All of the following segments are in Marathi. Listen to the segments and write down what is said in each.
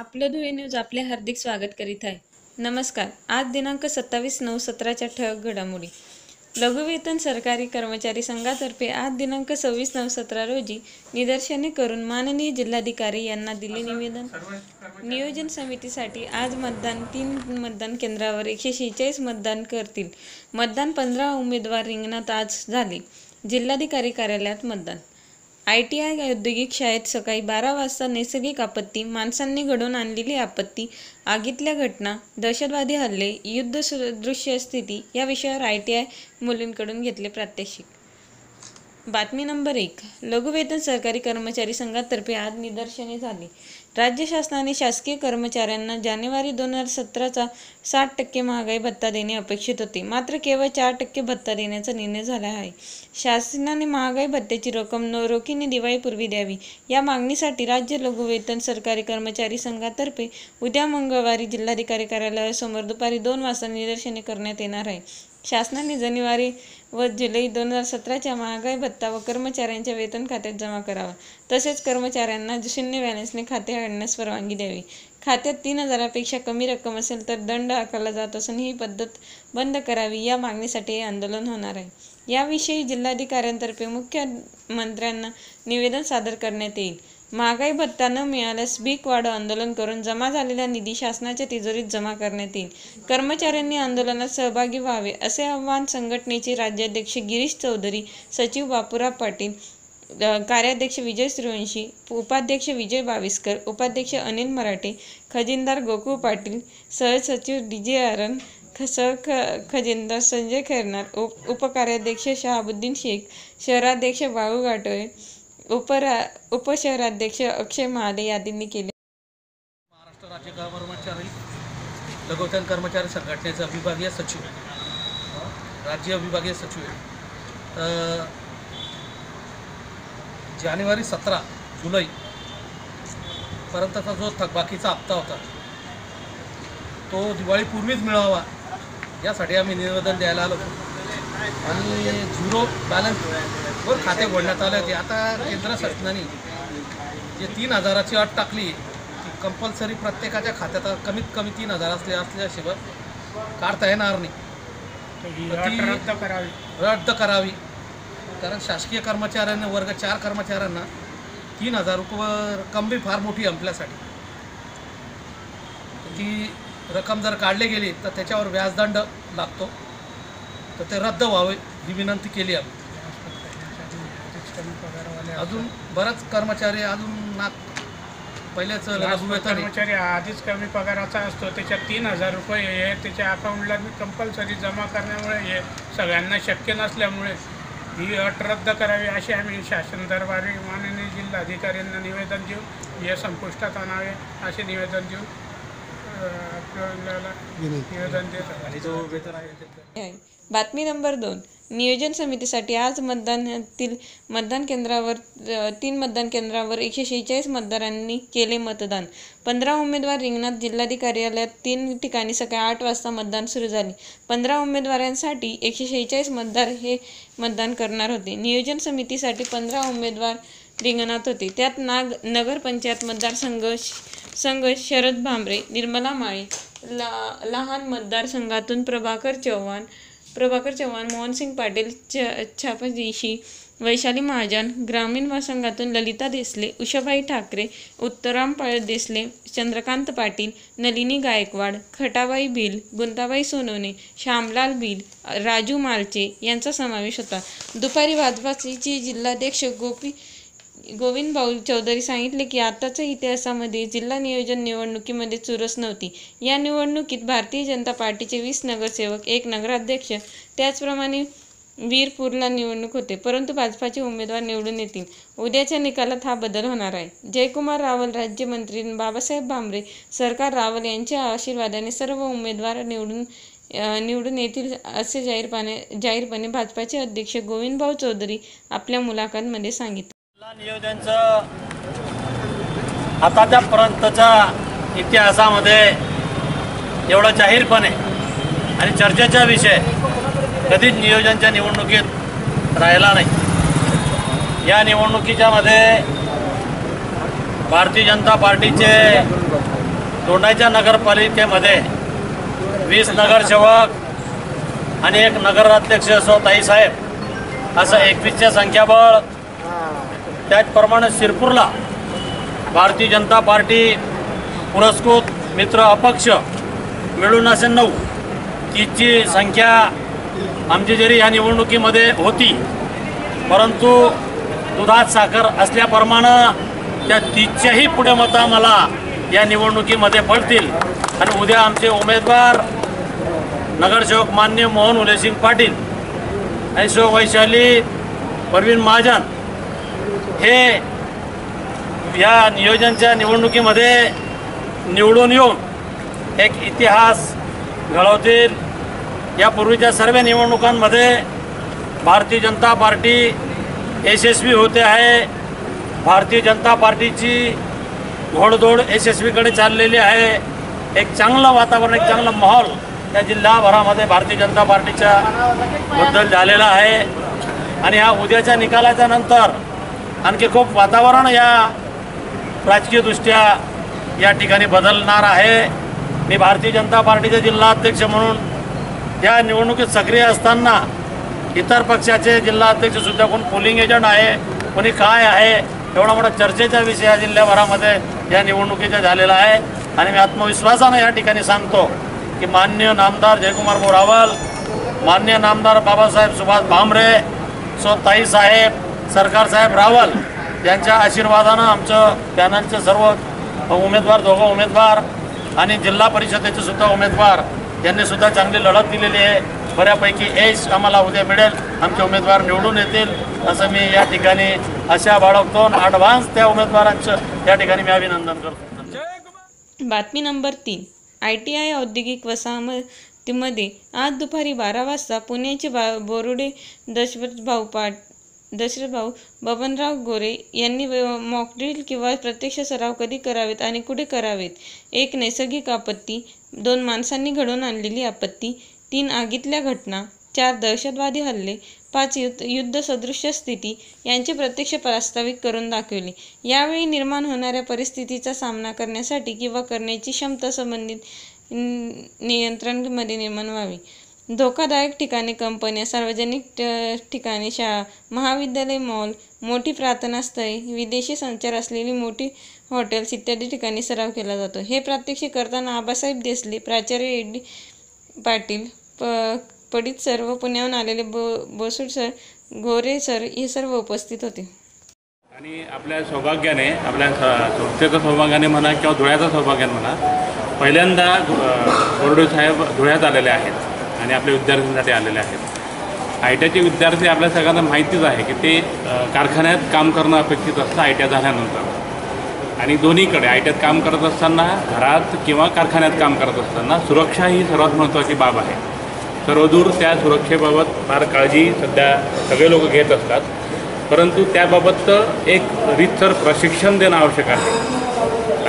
आपलं धुळे न्यूज आपले हार्दिक स्वागत करीत आहे. नमस्कार. आज दिनांक सत्तावीस नऊ सतराच्या ठळक घडामोडी. लघुवेतन सरकारी कर्मचारी संघातर्फे आज दिनांक सव्वीस नऊ सतरा रोजी निदर्शने करून माननीय जिल्हाधिकारी यांना दिले निवेदन. नियोजन समितीसाठी आज मतदान तीन मतदान केंद्रावर एकशे शेहेचाळीस मतदान करतील. मतदान पंधरा उमेदवार रिंगणात आज झाले. जिल्हाधिकारी कार्यालयात मतदान. आय टी आय औद्योगिक शाळेत सकाळी बारा वाजता नैसर्गिक आपत्ती माणसांनी घडवून आणलेली आपत्ती आगीतल्या घटना दहशतवादी हल्ले युद्ध सदृश्य स्थिती या विषयावर आय टी आय मुलींकडून घेतले प्रात्यक्षिक. बातमी नंबर एक. लघुवेतन सरकारी कर्मचारी संघातर्फे आज निदर्शने झाली. राज्य शासनाने शासकीय कर्मचाऱ्यांना जानेवारी दोन हजार सतराचा साठ टक्के महागाई भत्ता देणे अपेक्षित होते. मात्र केवळ चार टक्के भत्ता देण्याचा निर्णय झाला आहे. शासनाने महागाई भत्त्याची रक्कम न रोखीने दिवाळीपूर्वी द्यावी. या मागणीसाठी राज्य लघुवेतन सरकारी कर्मचारी संघातर्फे उद्या मंगळवारी जिल्हाधिकारी कार्यालयासमोर दुपारी दोन वाजता निदर्शने करण्यात येणार आहे. शासनाने जानेवारी व जुलै दोन हजार सतराच्या महागाई भत्ता व कर्मचाऱ्यांच्या वेतन खात्यात जमा करावा. तसेच कर्मचाऱ्यांना शून्य बॅलन्सने खाते काढण्यास परवानगी द्यावी. खात्यात तीन हजारापेक्षा कमी रक्कम असेल तर दंड आकारला जात असून ही पद्धत बंद करावी या मागणीसाठी हे आंदोलन होणार आहे. याविषयी जिल्हाधिकाऱ्यांतर्फे मुख्यमंत्र्यांना निवेदन सादर करण्यात येईल. महागाई भत्ता न मिळाल्यास भीक वाढ आंदोलन करून जमा झालेला निधी शासनाच्या तिजोरीत जमा करण्यात येईल. कर्मचाऱ्यांनी आंदोलनात सहभागी व्हावे असे आवाहन संघटनेचे राज्याध्यक्ष गिरीश चौधरी सचिव बापूराव पाटील कार्याध्यक्ष विजय सूर्यवंशी उपाध्यक्ष विजय बाविस्कर उपाध्यक्ष अनिल मराठे खजिनदार गोकुळ पाटील सहसचिव डी जे आरन सह ख खजिनदार संजय खैरनार उप उपकार्याध्यक्ष शहाबुद्दीन शेख शहराध्यक्ष बाळू गाटोळे उपरा उपशहराध्यक्ष अक्षय महाले यांनी केले. महाराष्ट्र राज्य कर्मचारी लघुवेतन कर्मचारी संघटनेचा विभागीय सचिव. राज्य विभागीय सचिव. आहे. जानेवारी सतरा जुलै पर्यंतचा जो थकबाकीचा हप्ता होता तो दिवाळीपूर्वीच मिळावा यासाठी आम्ही निवेदन द्यायला आलो आणि झिरो बॅलन्सवर खाते उघडण्यात आले होते. आता केंद्र शासनाने जे तीन हजाराची अट टाकली ती कंपल्सरी प्रत्येकाच्या खात्यात कमीत कमी तीन हजार असले असल्याशिवाय काढता येणार नाही. रद्द करावी. रद्द करावी. कारण शासकीय कर्मचाऱ्यांना वर्ग चार कर्मचाऱ्यांना तीन हजार रुपये रक्कम बी फार मोठी आपल्यासाठी. ती रक्कम जर काढली गेली तर त्याच्यावर व्याजदंड लागतो. तर ते रद्द व्हावे ही विनंती केली आम्ही अजून बराच कर्मचारी अजून ना आहे. कर्मचारी आधीच कमी पगाराचा असतो त्याच्यात तीन हजार रुपये हे त्याच्या अकाउंटला कंपल्सरी जमा करण्यामुळे हे सगळ्यांना शक्य नसल्यामुळे ही अट रद्द करावी अशी आम्ही शासन दरबारी माननीय जिल्हाधिकाऱ्यांना निवेदन देऊ हे संपुष्टात आणावे असे निवेदन देऊन बातमी नंबर दोन. नियोजन समितीसाठी आज मतदानातील मतदान केंद्रावर तीन मतदान केंद्रावर एकशे शेहेचाळीस मतदारांनी केले मतदान. पंधरा उमेदवार रिंगणात जिल्हाधिकारी कार्यालयात तीन ठिकाणी सकाळी आठ वाजता मतदान सुरू झाले. पंधरा उमेदवारांसाठी एकशे शेहेचाळीस मतदार हे मतदान करणार होते. नियोजन समितीसाठी पंधरा उमेदवार रिंगणात होते. त्यात नाग नगरपंचायत मतदारसंघ संघ शरद भांबरे निर्मला माळी ला लहान मतदारसंघातून प्रभाकर चव्हाण प्रभाकर चव्हाण मोहनसिंग पाटील छ छापदिशी वैशाली महाजन ग्रामीण संघातून ललिता देसले उषाबाई ठाकरे उत्तराम पळ देसले चंद्रकांत पाटील नलिनी गायकवाड खटाबाई भिल गुंताबाई सोनवणे श्यामलाल भिल राजू मालचे यांचा समावेश होता. दुपारी भाजपाचे जिल्हाध्यक्ष गोपी गोविंद भाऊ चौधरी सांगितले की आताच्या इतिहासामध्ये जिल्हा नियोजन निवडणुकीमध्ये चुरस नव्हती. या निवडणुकीत भारतीय जनता पार्टीचे वीस नगरसेवक एक नगराध्यक्ष त्याचप्रमाणे वीरपूरला निवडणूक होते. परंतु भाजपाचे उमेदवार निवडून येतील. उद्याच्या निकालात हा बदल होणार आहे. जयकुमार रावल राज्यमंत्री बाबासाहेब भामरे सरकार रावल यांच्या आशीर्वादाने सर्व उमेदवार निवडून निवडून येतील असे जाहीरपणे जाहीरपणे भाजपाचे अध्यक्ष गोविंदभाऊ चौधरी आपल्या मुलाखतमध्ये सांगितले. नियोजनचं आताच्या पर्यंतच्या इतिहासामध्ये एवढं जाहीरपणे आणि चर्चेचा विषय कधीच नियोजनच्या निवडणुकीत राहिला नाही. या निवडणुकीच्या मध्ये भारतीय जनता पार्टीचे दोंडाईच्या नगरपालिकेमध्ये वीस नगरसेवक आणि एक नगराध्यक्ष असो ताईसाहेब असं एकवीसच्या संख्याबळ त्याचप्रमाणे शिरपूरला भारतीय जनता पार्टी पुरस्कृत मित्र अपक्ष मिळून असे नऊ. तिची संख्या आमची जरी या निवडणुकीमध्ये होती परंतु दुधात साखर असल्याप्रमाणे त्या तीसच्याही पुढे मतं मला या निवडणुकीमध्ये पडतील. आणि उद्या आमचे उमेदवार नगरसेवक मान्य मोहन उलेसिंग पाटील आणि सो वैशाली परवीन महाजन हे या नियोजनच्या निवडणुकीमध्ये निवडून येऊन एक इतिहास घडवतील. यापूर्वीच्या सर्व निवडणुकांमध्ये भारतीय जनता पार्टी यशस्वी होते आहे. भारतीय जनता पार्टीची घोडदौड यशस्वीकडे चाललेली आहे. एक चांगलं वातावरण एक चांगला माहोल या जिल्हाभरामध्ये भारतीय जनता पार्टीच्या बद्दल झालेला आहे. आणि ह्या उद्याच्या निकालाच्या नंतर आणखी खूप वातावरण या राजकीयदृष्ट्या या ठिकाणी बदलणार आहे. मी भारतीय जनता पार्टीचे जिल्हाध्यक्ष म्हणून या निवडणुकीत सक्रिय असताना इतर पक्षाचे जिल्हाध्यक्षसुद्धा कोण पोलिंग एजंट आहे कोणी काय आहे एवढा मोठा चर्चेचा विषय या जिल्ह्याभरामध्ये या निवडणुकीचा झालेला आहे. आणि मी आत्मविश्वासानं या ठिकाणी सांगतो की मान्य नामदार जयकुमार बोरावल मान्य नामदार बाबासाहेब सुभाष भामरे सो ताईसाहेब सरकारसाहेब रावल यांच्या आशीर्वादानं आमचं पॅनलचे सर्व उमेदवार दोघं उमेदवार आणि जिल्हा परिषदेचे सुद्धा उमेदवार यांनी सुद्धा चांगली लढत दिलेली आहे. बऱ्यापैकी यश आम्हाला उद्या मिळेल. आमचे उमेदवार निवडून येतील असं मी या ठिकाणी आशा बाळगतो. ॲडव्हान्स त्या उमेदवारांचं या ठिकाणी मी अभिनंदन करतो. बातमी नंबर तीन. आय टी आय औद्योगिक वसाहतीमध्ये आज दुपारी बारा वाजता पुण्याचे बा बोरुडे दशरथ भाऊ पाट दशरथ भाऊ बबनराव गोरे यांनी मॉकड्रिल किंवा प्रत्यक्ष सराव कधी करावेत आणि कुठे करावेत? एक नैसर्गिक आपत्ती दोन माणसांनी घडवून आणलेली आपत्ती तीन आगीतल्या घटना चार दहशतवादी हल्ले पाच युद्ध युद्धसदृश्य स्थिती यांचे प्रत्यक्ष प्रास्ताविक करून दाखविले. यावेळी निर्माण होणाऱ्या परिस्थितीचा सामना करण्यासाठी किंवा करण्याची क्षमता संबंधित नियंत्रणमध्ये निर्माण व्हावी. धोकादायक ठिकाणी कंपन्या सार्वजनिक ठिकाणी शाळा महाविद्यालय मॉल मोठी प्रार्थना स्थळे विदेशी संचार असलेली मोठी हॉटेल्स इत्यादी ठिकाणी सराव केला जातो. हे प्रात्यक्षिक करताना आबासाहेब देसले प्राचार्य ए. डी. पाटील प पडित सर व पुण्याहून आलेले बो बोसूड सर गोरे सर हे सर्व उपस्थित होते. आणि आपल्या सौभाग्याने आपल्या संस्थेचं सौभाग्याने म्हणा किंवा धुळ्याचं सौभाग्याने म्हणा पहिल्यांदा गोरडे साहेब धुळ्यात आलेले आहेत. आणि आपल्या विद्यार्थ्यांसाठी आलेले आहेत. आय टी आयचे विद्यार्थी आपल्या सगळ्यांना माहितीच आहे की ते कारखान्यात काम करणं अपेक्षित असतं आय टी आय झाल्यानंतर. आणि दोन्हीकडे आय टी आयत काम करत असताना घरात किंवा कारखान्यात काम करत असताना सुरक्षा ही सर्वात महत्त्वाची बाब आहे. सर्वदूर त्या सुरक्षेबाबत फार काळजी सध्या सगळे लोक घेत असतात. परंतु त्याबाबत एक रीतसर प्रशिक्षण देणं आवश्यक आहे.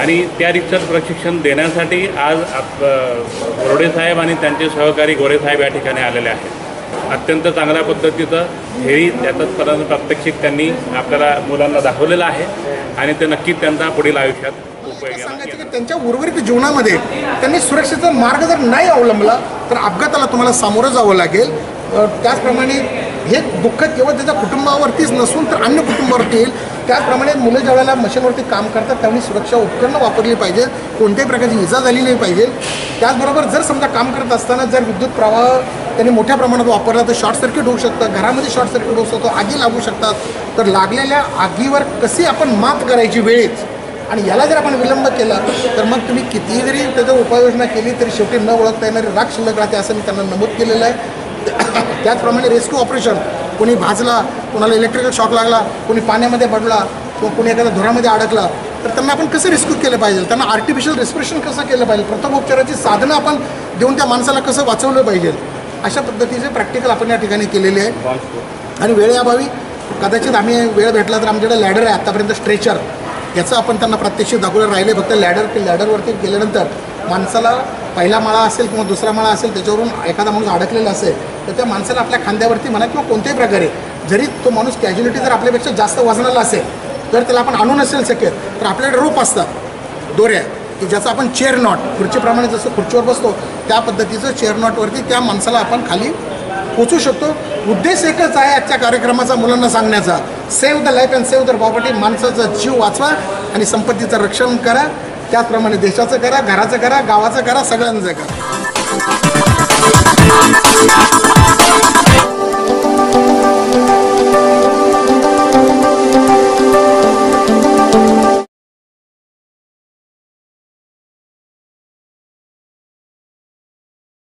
आणि त्या रीतसर प्रशिक्षण देण्यासाठी आज साहेब आणि त्यांचे सहकारी गोरे साहेब या ठिकाणी आलेले आहेत. अत्यंत चांगल्या पद्धतीचं हेही त्याचं परत प्रात्यक्षिक त्यांनी आपल्याला मुलांना दाखवलेलं आहे आणि ते नक्कीच त्यांचा पुढील आयुष्यात उपयोगी सांगायचं की त्यांच्या उर्वरित जीवनामध्ये त्यांनी सुरक्षेचा मार्ग जर नाही अवलंबला तर अपघाताला तुम्हाला सामोरं जावं लागेल. त्याचप्रमाणे हे दुःख केवळ त्याच्या कुटुंबावरतीच नसून तर अन्य कुटुंबावरती येईल. त्याचप्रमाणे मुलं ज्यावेळेला मशीनवरती काम करतात त्यावेळी सुरक्षा उपकरणं वापरली पाहिजे कोणत्याही प्रकारची इजा झाली नाही पाहिजे. त्याचबरोबर जर समजा काम करत असताना जर विद्युत प्रवाह त्यांनी मोठ्या प्रमाणात वापरला तर शॉर्ट सर्किट होऊ शकतं. घरामध्ये शॉर्ट सर्किट होऊ शकतो आगी लागू शकतात. तर लागलेल्या आगीवर कशी आपण मात करायची वेळेत? आणि याला जर आपण विलंब केला तर मग तुम्ही कितीही जरी त्याच्या उपाययोजना केली तरी शेवटी न ओळखता येणारी राग शिल्लक राहते असं मी त्यांना नमूद केलेलं आहे. त्याचप्रमाणे रेस्क्यू ऑपरेशन कोणी भाजला कोणाला इलेक्ट्रिकल शॉक लागला कोणी पाण्यामध्ये पडला किंवा कोणी एखाद्या धुरामध्ये अडकला तर त्यांना आपण कसं रेस्क्यू केलं पाहिजे? त्यांना आर्टिफिशियल रेस्पिरेशन कसं केलं पाहिजे? प्रथमोपचाराची साधनं आपण देऊन त्या माणसाला कसं वाचवलं पाहिजे? अशा पद्धतीचे प्रॅक्टिकल आपण या ठिकाणी केलेले आहे. आणि वेळेअभावी कदाचित आम्ही वेळ भेटला तर आमच्याकडे लॅडर आहे आत्तापर्यंत स्ट्रेचर याचं आपण त्यांना प्रत्यक्ष दाखवलं राहिले फक्त लॅडर ते लॅडरवरती गेल्यानंतर माणसाला पहिला माळा असेल किंवा दुसरा माळा असेल त्याच्यावरून एखादा माणूस अडकलेला असेल तर त्या माणसाला आपल्या खांद्यावरती म्हणा किंवा कोणत्याही प्रकारे जरी तो माणूस कॅज्युलिटी जर आपल्यापेक्षा जास्त वजनाला असेल तर त्याला आपण आणू नसेल शक्य तर आपल्याकडे रोप असतात दोऱ्या की ज्याचं आपण चेअर नॉट खुर्चीप्रमाणे जसं खुर्चीवर बसतो त्या पद्धतीचं चेअर नॉटवरती त्या माणसाला आपण खाली पोचू शकतो. उद्देश एकच आहे आजच्या कार्यक्रमाचा मुलांना सांगण्याचा. Save the life and save the property माणसाचा जीव वाचवा आणि संपत्तीचं रक्षण करा. त्याचप्रमाणे देशाचं करा घराचं करा गावाचं करा सगळ्यांचं करा.